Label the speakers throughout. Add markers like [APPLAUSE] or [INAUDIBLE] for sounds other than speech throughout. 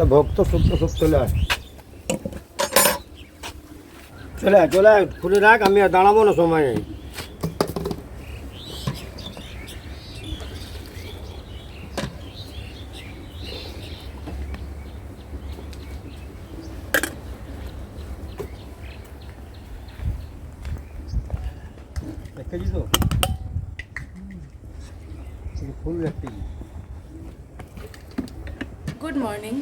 Speaker 1: আচ্ছা ভক্ত সত্য সব চলে আয়। চলে আয় চলে আয়, খুলে রাখ, আমি আর দাঁড়াবো না সময়। কেজি তো? ফুল
Speaker 2: গুড মর্নিং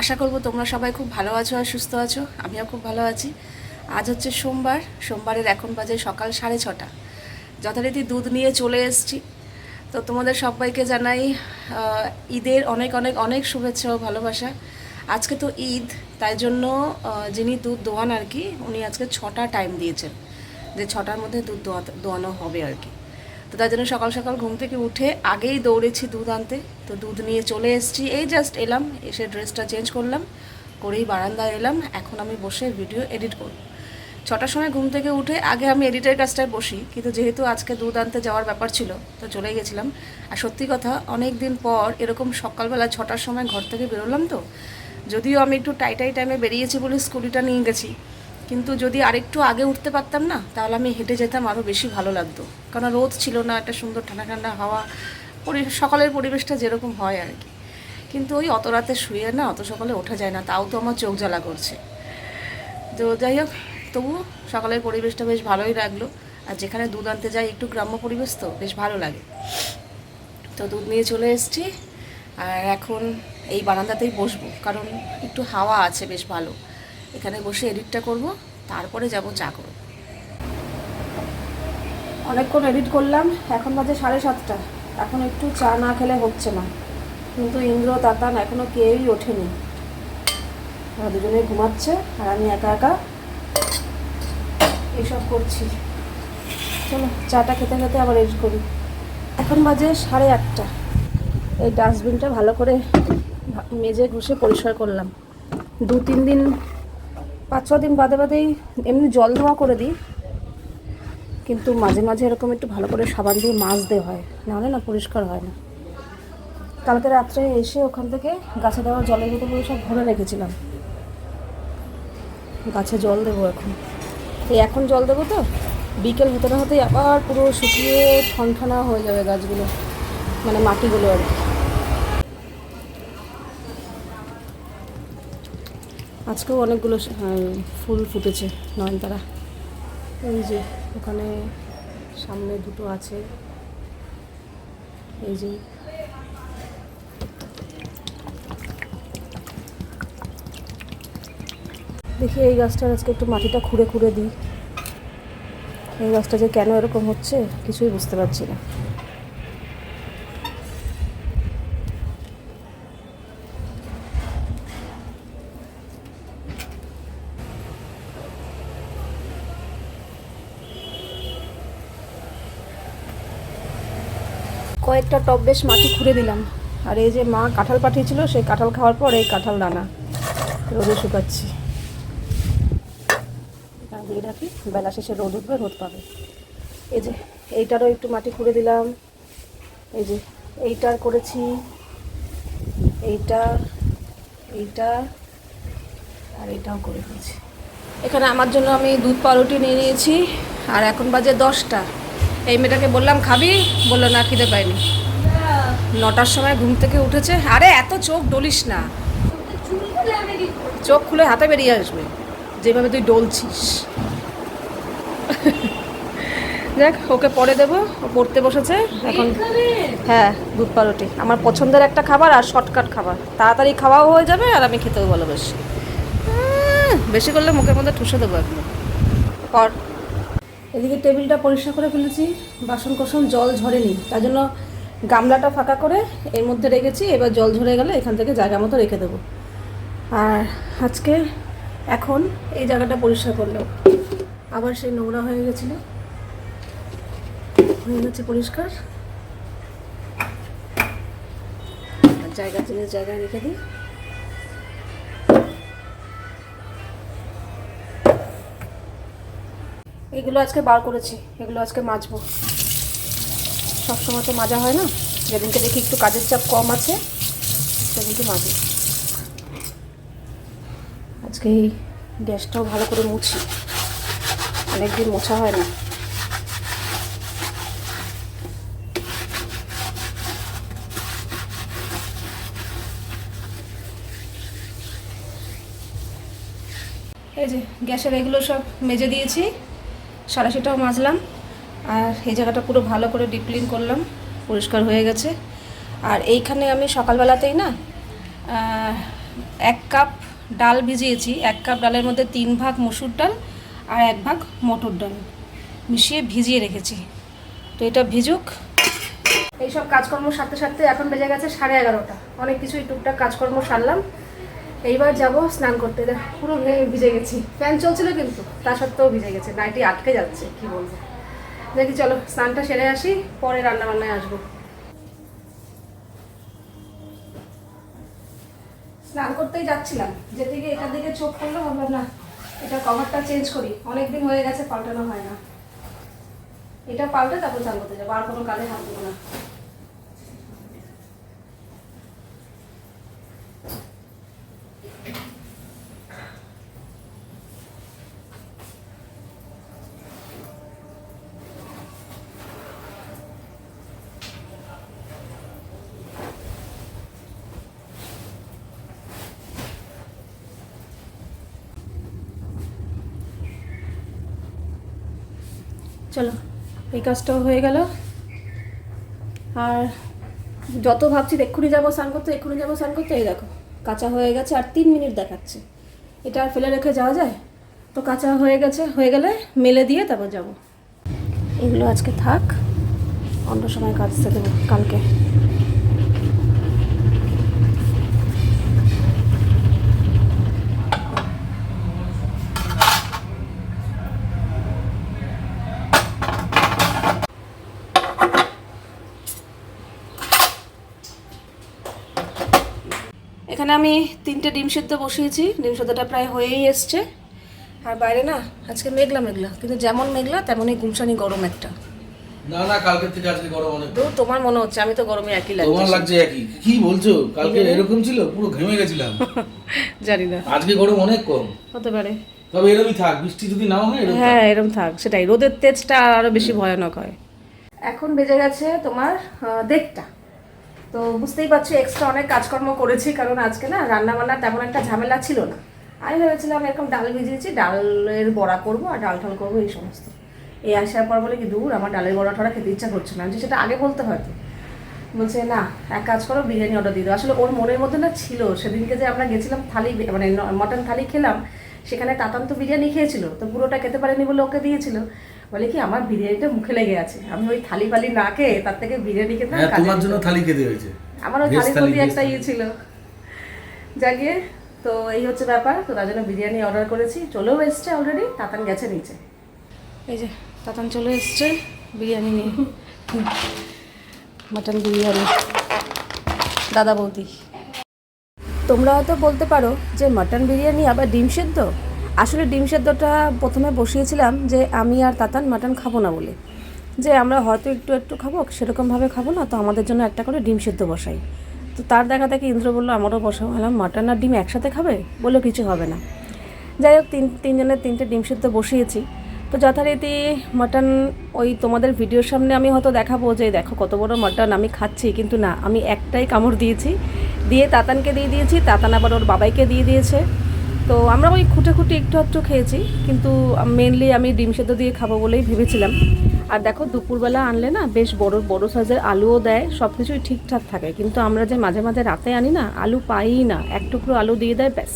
Speaker 2: আশা করব তোমরা সবাই খুব ভালো আছো আর সুস্থ আছো। আমিও খুব ভালো আছি। আজ হচ্ছে সোমবার। সোমবারের এখন বাজে সকাল সাড়ে ছটা। যথারীতি দুধ নিয়ে চলে এসেছি। তো তোমাদের সবাইকে জানাই ঈদের অনেক অনেক অনেক শুভেচ্ছা ও ভালোবাসা। আজকে তো ঈদ, তাই জন্য যিনি দুধ দোয়ান আর কি, উনি আজকে ছটা টাইম দিয়েছেন। যে ছটার মধ্যে দুধ দোয়ানো হবে আর কি। তো তার জন্য সকাল সকাল ঘুম থেকে উঠে আগেই দৌড়েছি দুধ আনতে। তো দুধ নিয়ে চলে এসেছি। এই জাস্ট এলাম, এসে ড্রেসটা চেঞ্জ করলাম, করেই বারান্দায় এলাম। এখন আমি বসে ভিডিও এডিট করব। ছটার সময় ঘুম থেকে উঠে আগে আমি এডিটের কাজটায় বসি, কিন্তু যেহেতু আজকে দুধ আনতে যাওয়ার ব্যাপার ছিল, তো চলে গেছিলাম। আর সত্যি কথা অনেক দিন পর এরকম সকালবেলা ছটার সময় ঘর থেকে বেরোলাম তো, যদিও আমি একটু টাইটাই টাইমে বেরিয়েছি বলে স্কুটিটা নিয়ে গেছি। কিন্তু যদি আরেকটু আগে উঠতে পারতাম না, তাহলে আমি হেঁটে যেতাম আরও বেশি ভালো লাগতো। কারণ রোদ ছিল না, একটা সুন্দর ঠান্ডা ঠান্ডা হাওয়া সকালের পরিবেশটা যেরকম হয় আর কি। কিন্তু ওই অত রাতে শুয়ে না, অত সকালে ওঠা যায় না, তাও তো আমার চোখ জ্বালা করছে। তো যাই হোক তবু সকালের পরিবেশটা বেশ ভালোই লাগল। আর যেখানে দুধ আনতে যাই একটু গ্রাম্য পরিবেশ তো, বেশ ভালো লাগে। তো দুধ নিয়ে চলে এসেছি, আর এখন এই বারান্দাতেই বসবো, কারণ একটু হাওয়া আছে বেশ ভালো। এখানে বসে এডিটটা করব, তারপরে যাব চা করব। অনেকক্ষণ এডিট করলাম, এখন বাজে সাড়ে সাতটা। এখন একটু চা না খেলে হচ্ছে না। কিন্তু ইন্দ্র, তাতান এখনও কেউই ওঠেনি। ওরা দুজনে ঘুমাচ্ছে আর আমি একা একা এইসব করছি। চলো, চাটা খেতে খেতে আবার এডিট করি। এখন বাজে সাড়ে আটটা। এই ডাস্টবিনটা ভালো করে মেজে ঘষে পরিষ্কার করলাম। দু তিন দিন পাঁচ ছ দিন বাদে বাদেই এমনি জল ধোয়া করে দিই। কিন্তু মাঝে মাঝে এরকম একটু ভালো করে সাবান দিয়ে মাজতে হয়। নাহলে না পরিষ্কার হয় না। কালকে রাত্রে এসে ওখান থেকে গাছে দেওয়া জলের বোতলগুলো সব ভরে রেখেছিলাম। গাছে জল দেবো এখন। এই এখন জল দেবো তো? বিকেল হতে না হতেই আবার পুরো শুকিয়ে ঠনঠনা হয়ে যাবে গাছগুলো মানে মাটিগুলো আর কি। আজকেও অনেকগুলো ফুল ফুটেছে নয়নতারা। এই যে, ওখানে সামনে দুটো আছে। এই যে। দেখি এই গাছটার আজকে একটু মাটিটা খুঁড়ে খুঁড়ে দিই। এই গাছটা যে কেন এরকম হচ্ছে, কিছুই বুঝতে পারছি না। কয়েকটা টপ বেশ মাটি খুঁড়ে দিলাম। আর এই যে মা কাঁঠাল পাঠিয়েছিল, সেই কাঁঠাল খাওয়ার পর এই কাঁঠাল দানা রোদে শুকাচ্ছি। দিয়ে রাখি, বেলা শেষে রোদ উঠবে, রোদ পাবে। এই যে, এইটারও একটু মাটি খুঁড়ে দিলাম। এই যে, এইটার করেছি, এইটা এইটা, আর এইটাও করে দিয়েছি। এখানে আমার জন্য আমি দুধ পাউরুটি নিয়ে নিয়েছি, আর এখন বাজে দশটা। এই মেয়েটাকে বললাম, খাবি? বলল, না, খিদে পাইনি। নটার সময় ঘুম থেকে উঠেছে। আরে, এত চোখ ডলিস না। চোখ খুলে হাতে বেরিয়ে আসবে, যেভাবে তুই ডলছিস। দেখ, ওকে পরে দেবো, ও পড়তে বসেছে। এখন হ্যাঁ দুধ পাউরুটি। আমার পছন্দের একটা খাবার আর শর্টকাট খাবার। তাড়াতাড়ি খাওয়াও হয়ে যাবে আর আমি খেতেও ভালোবাসি। বেশি করলে মুখের মধ্যে ঠুসে দেবো একদম। কর এদিকে টেবিলটা পরিষ্কার করে ফেলেছি বাসন কোসন জল ঝরেনি। তার জন্য গামলাটা ফাঁকা করে এর মধ্যে রেখেছি, এবার জল ঝরে গেলে এখান থেকে জায়গা মতো রেখে দেবো। আর আজকে এখন এই জায়গাটা পরিষ্কার করল আবার সেই নোংরা হয়ে গেছিল। হয়ে গেছে পরিষ্কার। জায়গা জিনিস জায়গায় রেখে দিই। এগুলো আজকে বার করেছি, এগুলো আজকে মাজবো। সবসময় তো মাজা হয় না? যেদিনকে দেখি একটু কাজের চাপ কম আছে, সেদিনকে মাজি আজকে এই গ্যাসটাও ভালো করে মুছি। অনেকদিন মোছা হয় না। এই যে গ্যাসের এগুলো সব মেজে দিয়েছি। সারাশিটাও মাজলাম। আর এই জায়গাটা পুরো ভালো করে ডিপ ক্লিন করলাম, পরিষ্কার হয়ে গেছে। আর এইখানে আমি সকালবেলাতেই না এক কাপ ডাল ভিজিয়েছি। এক কাপ ডালের মধ্যে তিন ভাগ মসুর ডাল আর এক ভাগ মটর ডাল মিশিয়ে ভিজিয়ে রেখেছি। তো এটা ভিজুক। এইসব কাজকর্ম সারতে সারতে এখন বেজে গেছে সাড়ে এগারোটা। অনেক কিছুই টুকটাক কাজকর্ম সারলাম। এইবার যাব স্নান করতে। পুরো ভিজে গেছি। ফ্যান চলছিল কিন্তু, তা সত্ত্বেও ভিজে গেছে। নাইটি আটকে যাচ্ছে, কি বলব। দেখি চলো, স্নানটা সেরে আসি, পরে রান্না বান্নায় আসব। স্নান করতেই যাচ্ছিলাম। যেতে গিয়ে এটার দিকে চোখ করল ভাবলাম, না, এটা কভারটা চেঞ্জ করি। অনেক দিন হয়ে গেছে, পাল্টানো হয় না। এটা পাল্টে তারপর স্নান করতে যাব। আর কোনো কাজে হাত না। চলো, এই কাজটাও হয়ে গেল। আর যত ভাবছি এক্ষুনি যাব, স্নান করতে, এক্ষুনি যাব, স্নান করতে, এই দেখো, কাঁচা হয়ে গেছে আর তিন মিনিট দেখাচ্ছে। এটা আর ফেলে রেখে যাওয়া যায়? তো কাঁচা হয়ে গেছে, হয়ে গেলে মেলে দিয়ে তারপর যাব। এগুলো আজকে থাক, অন্য সময় কাজ দেবো কালকে। এখানে আমি তিনটে ডিম সেদ্ধ বসিয়েছি। ডিম সেদ্ধটা প্রায় হয়েই এসছে। আর বাইরে না আজকে মেঘলা মেঘলা কিন্তু যেমন মেঘলা তেমনই গুমসানি গরম একটা।
Speaker 3: না না কালকের থেকে আজকে গরম অনেক।
Speaker 2: তো তোমার মনে হচ্ছে আমি তো গরমে একই
Speaker 3: তোমার
Speaker 2: লাগছে
Speaker 3: লাগছে একই। কি বলছো? কালকে এরকম ছিল? পুরো ঘেমে গেছিলাম। [LAUGHS]
Speaker 2: জানি না।
Speaker 3: আজকে গরম অনেক কম।
Speaker 2: হতে পারে।
Speaker 3: তবে এরকমই থাক বৃষ্টি যদি নাও হয় এরকম
Speaker 2: হ্যাঁ এরকম থাক সেটাই। রোদের তেজটা আরও বেশি ভয়ানক হয়। এখন বেজে গেছে তোমার দেড়টা। তো বুঝতেই পারছ এক্সট্রা অনেক কাজকর্ম করেছি, কারণ আজকে না রান্না বান্না তেমন একটা ঝামেলা ছিল না। আমি ভেবেছিলাম এরকম ডাল ভিজিয়েছি, ডালের বড়া করব আর ডাল ঠাল করব, এই সমস্ত। এই আসার পর বলে কি, দূর, আমার ডালের বড়া ঠড়া খেতে ইচ্ছা করছে না। যে সেটা আগে বলতে হয়তো বলছে, না, এক কাজ করো, বিরিয়ানি অর্ডার দিয়ে দাও। আসলে ওর মনের মধ্যে না ছিল, সেদিনকে যে আমরা গেছিলাম থালি মানে মটন থালি খেলাম, সেখানে তাতান তো বিরিয়ানি খেয়েছিল, তো পুরোটা খেতে পারেনি বলে ওকে দিয়েছিল। বলে কি আমার বিরিয়ানিটা মুখে লেগে আছে? আমি ওই থালি ফালি না খেয়ে তার থেকে বিরিয়ানি খেতে
Speaker 3: হ্যাঁ তোমার জন্য থালি খেতে হয়েছে।
Speaker 2: আমারও
Speaker 3: Veg
Speaker 2: থালির
Speaker 3: থালি,
Speaker 2: প্রতি একটা ইয়ে ছিল। জাগিয়ে তো এই হচ্ছে ব্যাপার তো তার জন্য বিরিয়ানি অর্ডার করেছি। চলেও এসছে অলরেডি তাতান গেছে নিচে। এই যে তাতান চলে এসছে বিরিয়ানি নিয়ে। মাটন বিরিয়ানি। দাদা বৌদি। তোমরা হয়তো বলতে পারো যে মাটন বিরিয়ানি আবার ডিম সেদ্ধ? আসলে ডিম সেদ্ধটা প্রথমে বসিয়েছিলাম যে আমি আর তাতান মাটন খাব না বলে। যে আমরা হয়তো একটু একটু খাব, সেরকমভাবে খাব না, তো আমাদের জন্য একটা করে ডিম সেদ্ধ বসাই। তো তার দেখা দেখি ইন্দ্র বলল, আমারও বসাও। বললাম, মাটন আর ডিম একসাথে খাবে? বলল, কিছু হবে না। যাই হোক, তিন, তিনজনের তিনটে ডিম সেদ্ধ বসিয়েছি। তো যথারীতি মাটন ওই তোমাদের ভিডিওর সামনে আমি হয়তো দেখাবো যে, দেখো কত বড় মাটন, আমি খাচ্ছি। কিন্তু না, আমি একটাই কামড় দিয়েছি। দিয়ে তাতানকে দিয়ে দিয়েছি, তাতান আবার ওর বাবাইকে দিয়ে দিয়েছে। তো আমরা ওই খুঁটে খুঁটে একটু আধটু খেয়েছি, কিন্তু মেনলি আমি ডিম সেদ্ধ দিয়ে খাব বলেই ভেবেছিলাম। আর দেখো, দুপুরবেলা আনলে না বেশ বড় বড় সাইজের আলুও দেয় সব কিছুই ঠিকঠাক থাকে। কিন্তু আমরা যে মাঝে মাঝে রাতে আনি না, আলু পাই না। এক টুকরো আলু দিয়ে দেয়, ব্যাস।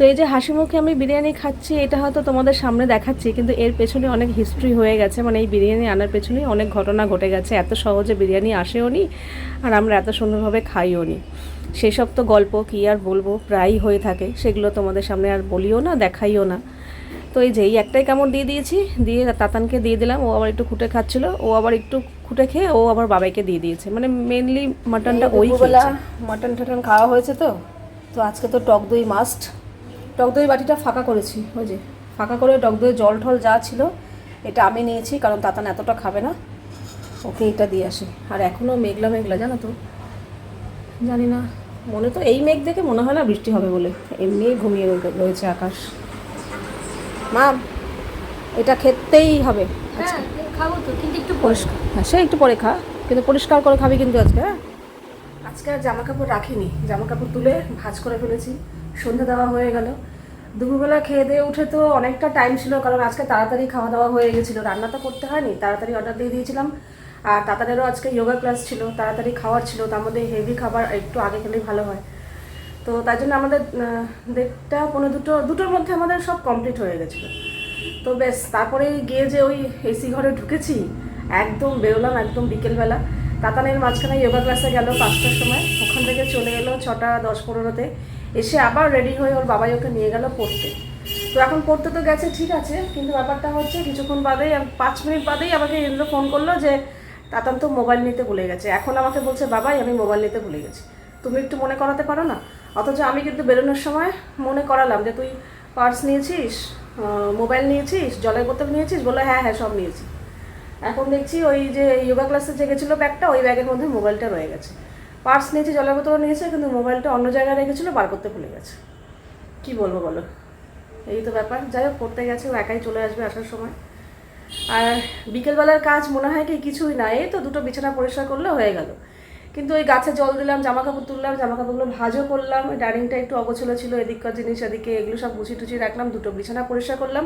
Speaker 2: তো এই যে হাসি মুখে আমি বিরিয়ানি খাচ্ছি এটা হয়তো তোমাদের সামনে দেখাচ্ছি কিন্তু এর পেছনে অনেক হিস্ট্রি হয়ে গেছে। মানে এই বিরিয়ানি আনার পেছনেই অনেক ঘটনা ঘটে গেছে। এত সহজে বিরিয়ানি আসেও নি আর আমরা এত সুন্দরভাবে খাইও নি। সেসব তো গল্প কী আর বলব প্রায়ই হয়ে থাকে। সেগুলো তোমাদের সামনে আর বলিও না দেখাইও না। তো এই যে এই একটাই কামড় দিয়ে দিয়েছি দিয়ে তাতানকে দিয়ে দিলাম। ও আবার একটু খুঁটে খাচ্ছিল ও আবার একটু খুঁটে খেয়ে ও আবার বাবাইকে দিয়ে দিয়েছে। মানে মেনলি মাটনটা ওই মাটন টাটন খাওয়া হয়েছে তো তো আজকে তো টক দই মাস্ট টক দই বাটিটা ফাঁকা করেছি ওই যে ফাঁকা করে টক দই জল ঠল যা ছিল এটা আমি নিয়েছি কারণ তাতান এতটা খাবে না ওকে এটা দিয়ে আসি। আর এখনও মেঘলা মেঘলা জানো তো? জানি না মনে তো এই মেঘ দেখে মনে হয় না বৃষ্টি হবে বলে এমনিই ঘুমিয়ে রয়ে- রয়েছে আকাশ। মা এটা খেতেই হবে আজকে।
Speaker 4: খাব তো কিন্তু একটু
Speaker 2: পরিষ্কার হ্যাঁ সে একটু পরে খা কিন্তু পরিষ্কার করে খাবি কিন্তু আজকে হ্যাঁ? আজকে আর জামা কাপড় রাখিনি জামা কাপড় তুলে ভাঁজ করে ফেলেছি। সন্ধ্যা দেওয়া হয়ে গেল। দুপুরবেলা খেয়ে দিয়ে উঠে তো অনেকটা টাইম ছিল, কারণ আজকে তাড়াতাড়ি খাওয়া দাওয়া হয়ে গেছিল। রান্না তো করতে হয়নি, তাড়াতাড়ি অর্ডার দিয়ে দিয়েছিলাম। আর তাতারেরও আজকে যোগা ক্লাস ছিল, তাড়াতাড়ি খাওয়ার ছিল, তার মধ্যে হেভি খাবার একটু আগে খেলেই ভালো হয়। তো তাই জন্য আমাদের দেড়টা, পনেরো দুটো, দুটোর মধ্যে আমাদের সব কমপ্লিট হয়ে গেছিল। তো বেশ তারপরে গিয়ে যে ওই এসি ঘরে ঢুকেছি, একদম বেরোলাম একদম বিকেলবেলা। তাতানের মাঝখানে যোগা ক্লাসে গেল পাঁচটার সময়। ওখান থেকে চলে এলো ছটা, দশ, পনেরোতে। এসে আবার রেডি হয়ে ওর বাবাই ওকে নিয়ে গেল পড়তে। তো এখন পড়তে তো গেছে, ঠিক আছে, কিন্তু ব্যাপারটা হচ্ছে কিছুক্ষণ বাদেই, পাঁচ মিনিট বাদেই আমাকে ইন্দ্র ফোন করল যে, তাতান তো মোবাইল নিতে ভুলে গেছে। এখন আমাকে বলছে, বাবাই, আমি মোবাইল নিতে ভুলে গেছি। তুমি একটু মনে করাতে পারো না? অথচ আমি কিন্তু বেরোনোর সময় মনে করালাম যে, তুই পার্স নিয়েছিস মোবাইল নিয়েছিস, জলের বোতল নিয়েছিস? বলে হ্যাঁ হ্যাঁ সব নিয়েছি। এখন দেখছি ওই যে যোগা ক্লাসে যে গেছিল ব্যাগটা ওই ব্যাগের মধ্যে মোবাইলটা রয়ে গেছে। পার্স নিয়েছি জলের বোতল নিয়েছে, কিন্তু মোবাইলটা অন্য জায়গায় রেখেছিলো, বার করতে ভুলে গেছে। কি বলব বলো? এই তো ব্যাপার। যাই হোক, পড়তে গেছে, ও একাই চলে আসবে আসার সময়। আর বিকেলবেলার কাজ মনে হয় কি, কিছুই না। এই তো দুটো বিছানা পরিষ্কার করলে হয়ে গেল। কিন্তু ওই গাছে জল দিলাম জামা কাপড় তুললাম জামা কাপড়গুলো ভাজও করলাম, ওই ডাইনিংটা একটু অগোছলো ছিল, এদিককার জিনিস এদিকে, এগুলো সব গুছিয়ে টুচিয়ে রাখলাম, দুটো বিছানা পরিষ্কার করলাম।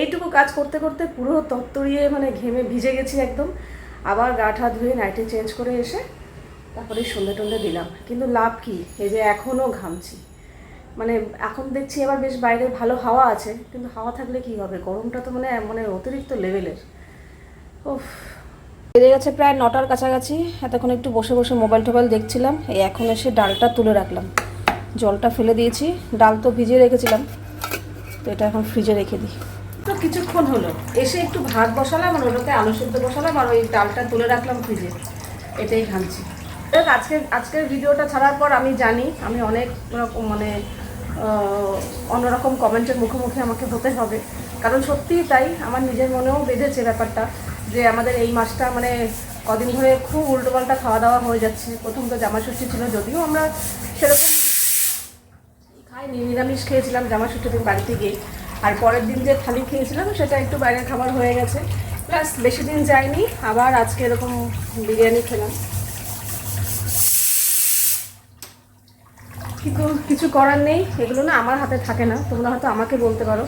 Speaker 2: এইটুকু কাজ করতে করতে পুরো তত্তরিয়ে মানে ঘেমে ভিজে গেছি একদম। আবার গা ঠা ধুয়ে নাইটে চেঞ্জ করে এসে তারপরে সন্ধে টন্ধে দিলাম। কিন্তু লাভ কি? এই যে এখনও ঘামছি। মানে এখন দেখছি এবার বেশ বাইরে ভালো হাওয়া আছে, কিন্তু হাওয়া থাকলে কি হবে? গরমটা তো মানে মানে অতিরিক্ত লেভেলের উফ। বেড়ে গেছে প্রায় নটার কাছাকাছি। এতক্ষণ একটু বসে বসে মোবাইল টোবাইল দেখছিলাম। এই এখন এসে ডালটা তুলে রাখলাম। জলটা ফেলে দিয়েছি। ডাল তো ভিজিয়ে রেখেছিলাম। তো এটা এখন ফ্রিজে রেখে দিই। তো কিছুক্ষণ হলো। এসে একটু ভাত বসালাম আর ওটাতে আলু সেদ্ধ বসালাম আর ওই ডালটা তুলে রাখলাম ফ্রিজে এটাই ঘামছি। আজকে আজকের ভিডিওটা ছাড়ার পর আমি জানি, আমি অনেক রকম মানে অন্যরকম কমেন্টের মুখোমুখি আমাকে হতে হবে। কারণ সত্যিই তাই, আমার নিজের মনেও বেঁধেছে ব্যাপারটা যে আমাদের এই মাসটা মানে কদিন ধরে খুব উল্টোপাল্টা খাওয়া দাওয়া হয়ে যাচ্ছে। প্রথম তো জামা ষষ্ঠী ছিল, যদিও আমরা সেরকম খাইনি, নিরামিষ খেয়েছিলাম জামা ষষ্ঠী দিন বাড়িতে গিয়ে। আর পরের দিন যে থালি খেয়েছিলাম, সেটা একটু বাইরের খাবার হয়ে গেছে। প্লাস বেশি দিন যায়নি, আবার আজকে এরকম বিরিয়ানি খেলাম। কিন্তু কিছু করার নেই। এগুলো না আমার হাতে থাকে না। তোমরা হয়তো আমাকে বলতে পারো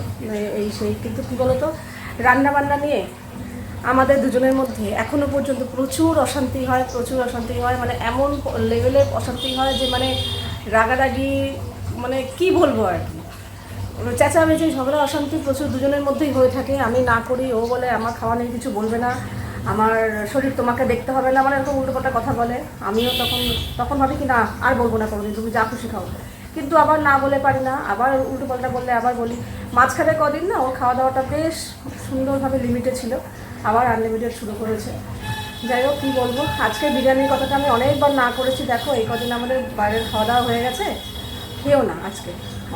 Speaker 2: এই সেই। কিন্তু কী বলো তো রান্না বান্না নিয়ে আমাদের দুজনের মধ্যে এখনও পর্যন্ত প্রচুর অশান্তি হয়, প্রচুর অশান্তি হয়। মানে এমন লেভেলের অশান্তি হয় যে মানে রাগারাগি মানে কি বলব আর কি? চেঁচামেচি, ঝগড়া, অশান্তি প্রচুর দুজনের মধ্যেই হয়ে থাকে। আমি না করি, ও বলে, আমার খাওয়া নেই, কিছু বলবে না। আমার শরীর তোমাকে দেখতে হবে না মানে এরকম উল্টোপাল্টা কথা বলে। আমিও তখন তখন ভাবি কি, না, আর বলব না কোনোদিন, তুমি যা খুশি খাও। কিন্তু আবার না বলে পারি না, আবার উল্টোপাল্টা বললে, আবার বলি। মাঝখানে কদিন না, ওর খাওয়া দাওয়াটা বেশ সুন্দরভাবে লিমিটে ছিল, আবার আনলিমিটেড শুরু করেছে। যাই হোক, কী বলব আজকে বিরিয়ানির কথাটা আমি অনেকবার না করেছি, দেখো, এই কদিন আমাদের বাইরের খাওয়া দাওয়া হয়ে গেছে খেও না আজকে।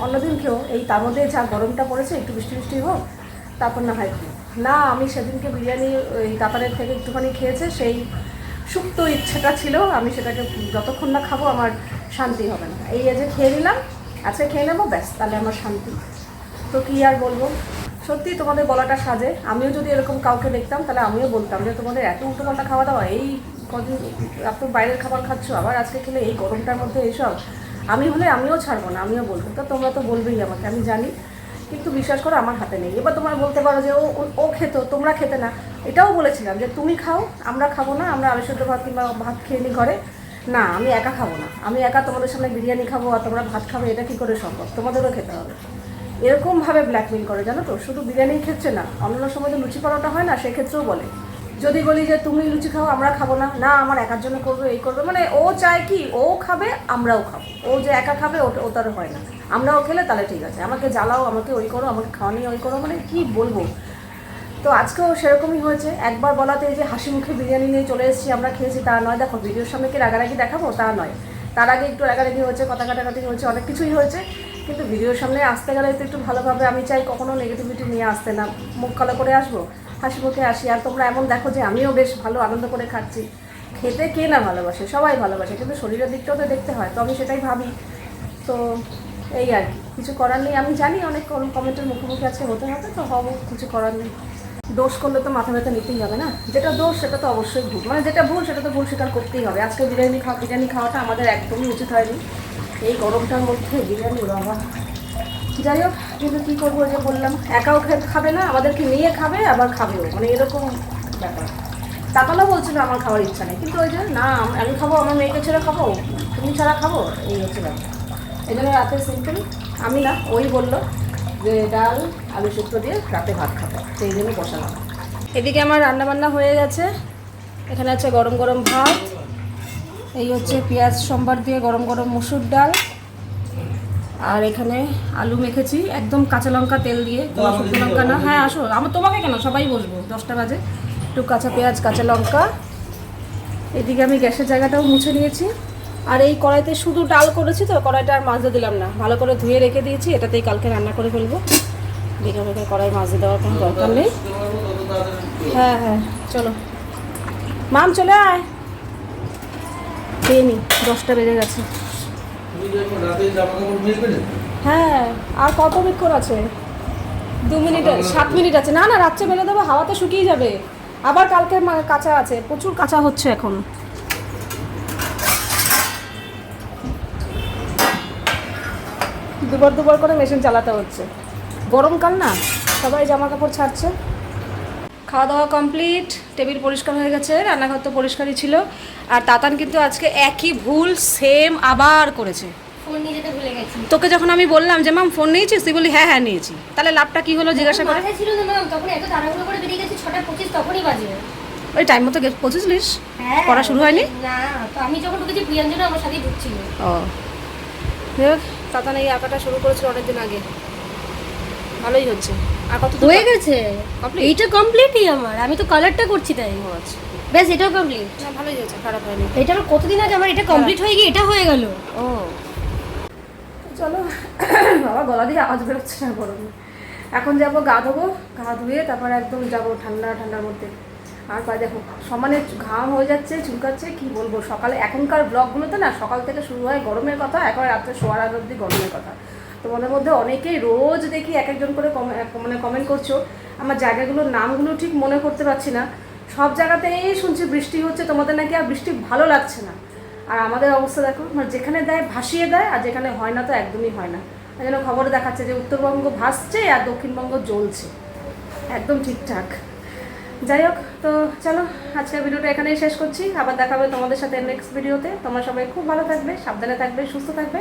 Speaker 2: অন্যদিন খেও এই তার মধ্যে যা গরমটা পড়েছে, একটু বৃষ্টি বৃষ্টি হোক, তারপর না হয়। না, আমি সেদিনকে বিরিয়ানি ওই তাতারের থেকে একটুখানি খেয়েছে, সেই সুপ্ত ইচ্ছেটা ছিল, আমি সেটাকে যতক্ষণ না খাব আমার শান্তি হবে না। এই যে খেয়ে নিলাম, আজকে খেয়ে নেব, ব্যাস, তাহলে আমার শান্তি। তো কি আর বলব? সত্যি তোমাদের বলাটা সাজে, আমিও যদি এরকম কাউকে দেখতাম, তাহলে আমিও বলতাম যে তোমাদের এত উল্টোপাল্টা খাওয়া দাওয়া, এই কদিন এত বাইরের খাবার খাচ্ছ, আবার আজকে খেলে এই গরমটার মধ্যে এইসব, আমি হলে আমিও ছাড়বো না, আমিও বলব। তো তোমরা তো বলবেই আমাকে, আমি জানি। কিন্তু বিশ্বাস করো, আমার হাতে নেই। এবার তোমরা বলতে পারো যে ও ও- খেতো, তোমরা খেতে না। এটাও বলেছিলাম যে তুমি খাও, আমরা খাব না, আমরা আলু সেদ্ধ ভাত কিংবা ভাত খেয়ে নিই ঘরে। না, আমি একা খাব না। আমি একা তোমাদের সামনে বিরিয়ানি খাব আর তোমরা ভাত খাবে, এটা কী করে সম্ভব? তোমাদেরও খেতে হবে। এরকমভাবে ব্ল্যাকমেল করে, জানো তো? শুধু বিরিয়ানি খেচ্ছে না অন্য সময় তো লুচি পরোটা হয় না, সেক্ষেত্রেও বলে। যদি বলি যে তুমি লুচি খাও, আমরা খাব না। না, আমার একার জন্য করবে, এই করবে। মানে ও চায় কি, ও খাবে, আমরাও খাব। ও যে একা খাবে ও তার হয় না। আমরাও খেলে, তাহলে ঠিক আছে। আমাকে জ্বালাও, আমাকে ওই করো, আমাকে খাওয়া নিয়ে ওই করো মানে কি বলব? তো আজকেও সেরকমই হয়েছে। একবার বলাতে যে হাসি মুখে বিরিয়ানি নিয়ে চলে এসেছি, আমরা খেয়েছি, তা নয়। দেখো, ভিডিওর সামনে কি রাগারাগি দেখাবো? তা নয়। তার আগে একটু রাগারাগি হয়েছে, কথা কাটাকাটি হয়েছে, অনেক কিছুই হয়েছে। কিন্তু ভিডিওর সামনে আসতে গেলে তো একটু ভালোভাবে আমি চাই কখনো নেগেটিভিটি নিয়ে আসতে না। মুখ কালো করে আসব? হাসি মুখে আসি আর তোমরা এমন দেখো যে আমিও বেশ ভালো আনন্দ করে খাচ্ছি। খেতে কে না ভালোবাসে? সবাই ভালোবাসে, কিন্তু শরীরের দিকটাও তো দেখতে হয়, তো আমি সেটাই ভাবি। তো এই আর কি, কিছু করার নেই। আমি জানি অনেক কমেন্টের মুখোমুখি আজকে হতে হবে তো, হব, কিছু করার নেই। দোষ করলে তো মাথা ব্যথা নিতেই হবে না? যেটা দোষ, সেটা তো অবশ্যই ভুল। মানে যেটা ভুল, সেটা তো ভুল স্বীকার করতেই হবে। আজকে বিরিয়ানি খাওয়া বিরিয়ানি খাওয়াটা আমাদের একদমই উচিত হয়নি। এই গরমটার মধ্যে বিরিয়ানি, বাবা। যাই হোক কিন্তু কী করব যে বললাম, একাও খাবে না, আমাদেরকে নিয়ে খাবে, আবার খাবেও মানে এরকম ব্যাপার। তাকালো বলছিল আমার খাওয়ার ইচ্ছা নেই, কিন্তু ওই যে, না, আমি খাব, আমার মেয়েকে ছেড়ে খাব, তুমি ছাড়া খাব, এই হচ্ছে ব্যাপার। এই জন্য রাতে সিম্পল, আমি না, ওই বলল যে ডাল, আলু শুক্তো দিয়ে রাতে ভাত খাব সেই জন্য বসালাম। এদিকে আমার রান্না বান্না হয়ে গেছে, এখানে আছে গরম গরম ভাত, এই হচ্ছে পেঁয়াজ সম্বার দিয়ে গরম গরম মুসুর ডাল আর এখানে আলু মেখেছি একদম কাঁচা লঙ্কা তেল দিয়ে কোনো শুকনো লঙ্কা না। হ্যাঁ আসো। আমার তোমাকে কেন? সবাই বসবো দশটা বাজে। একটু কাঁচা পেঁয়াজ কাঁচা লঙ্কা। এদিকে আমি গ্যাসের জায়গাটাও মুছে নিয়েছি। আর এই কড়াইতে শুধু ডাল করেছি তো কড়াইটা আর মাজতে দিলাম না। ভালো করে ধুয়ে রেখে দিয়েছি এটাতেই কালকে রান্না করে ফেলব। বেকার বেকার কড়াই মাজতে দেওয়ার কোনো দরকার নেই। হ্যাঁ হ্যাঁ চলো। মাম চলে আয়। খেয়ে নি দশটা বেজে গেছে। হ্যাঁ আর কত বিক্ষণ আছে? দু মিনিট সাত মিনিট আছে। না না রাত্রে মেলে দেবো হাওয়াতে শুকিয়ে যাবে। আবার কালকে কাঁচা আছে প্রচুর কাঁচা হচ্ছে এখন। দুবার দুবার করে মেশিন চালাতে হচ্ছে। গরমকাল না সবাই জামা কাপড় ছাড়ছে। খাওয়া দাওয়া কমপ্লিট টেবিল পরিষ্কার হয়ে গেছে রান্নাঘর তো পরিষ্কারই ছিল। আর তাতান কিন্তু আজকে একই ভুল সেম আবার করেছে। তোকে যখন আমি বললাম যে মাম ফোন নিয়েছিস? তুই বলি হ্যাঁ হ্যাঁ নিয়েছি। তাহলে লাভটা কি হলো জিজ্ঞাসা করে।
Speaker 4: ছিল না ম্যাম তখন এত তাড়াহুড়ো করে বেরিয়ে গেছি ছটা পঁচিশ তখনই বাজে।
Speaker 2: ওই টাইম মতো পৌঁছেছিলিস?
Speaker 4: হ্যাঁ।
Speaker 2: পড়া শুরু হয়নি?
Speaker 4: না তো আমি যখন ঢুকেছি প্রিয়াঞ্জনা আমার সাথেই ঢুকছিল।
Speaker 2: ও। দেখ তাতান এই আঁকাটা শুরু করেছিল অনেকদিন আগে। ভালোই হচ্ছে।
Speaker 4: হয়ে গেছে। এইটা কমপ্লিটই আমার। আমি তো কালারটা করছি তাই।
Speaker 2: আচ্ছা।
Speaker 4: ব্যাস এটাও কমপ্লিট
Speaker 2: ভালোই হয়েছে খারাপ হয়নি।
Speaker 4: এটা আমার কতদিন আগে আমার এটা কমপ্লিট হয়ে গিয়ে এটা হয়ে গেল।
Speaker 2: ও। চলো বাবা গলা দিয়ে আওয়াজ বেরোচ্ছে না গরমে এখন যাব গা ধোবো গা ধুয়ে তারপর একদম যাব ঠান্ডা ঠান্ডার মধ্যে। আর পা দেখো সমানে ঘাম হয়ে যাচ্ছে চুলকাচ্ছে কি বলব? সকালে এখনকার ব্লগগুলোতে না সকাল থেকে শুরু হয় গরমের কথা এখন রাত্রে শোয়ার আগ অব্দি গরমের কথা। তোমাদের মধ্যে অনেকেই রোজ দেখি এক একজন করে মানে কমেন্ট করছ। আমার জায়গাগুলোর নামগুলো ঠিক মনে করতে পারছি না। সব জায়গাতেই শুনছি বৃষ্টি হচ্ছে, তোমাদের নাকি আর বৃষ্টি ভালো লাগছে না। আর আমাদের অবস্থা দেখো মানে যেখানে দেয় ভাসিয়ে দেয়, আর যেখানে হয় না তো একদমই হয় না। জন্য খবরে দেখাচ্ছে যে উত্তরবঙ্গ ভাসছে আর দক্ষিণবঙ্গ জ্বলছে। একদম ঠিকঠাক। যাই হোক, তো চলো, আজকের ভিডিওটা এখানেই শেষ করছি। আবার দেখা হবে তোমাদের সাথে নেক্সট ভিডিওতে তোমরা সবাই খুব ভালো থাকবে, সাবধানে থাকবে, সুস্থ থাকবে।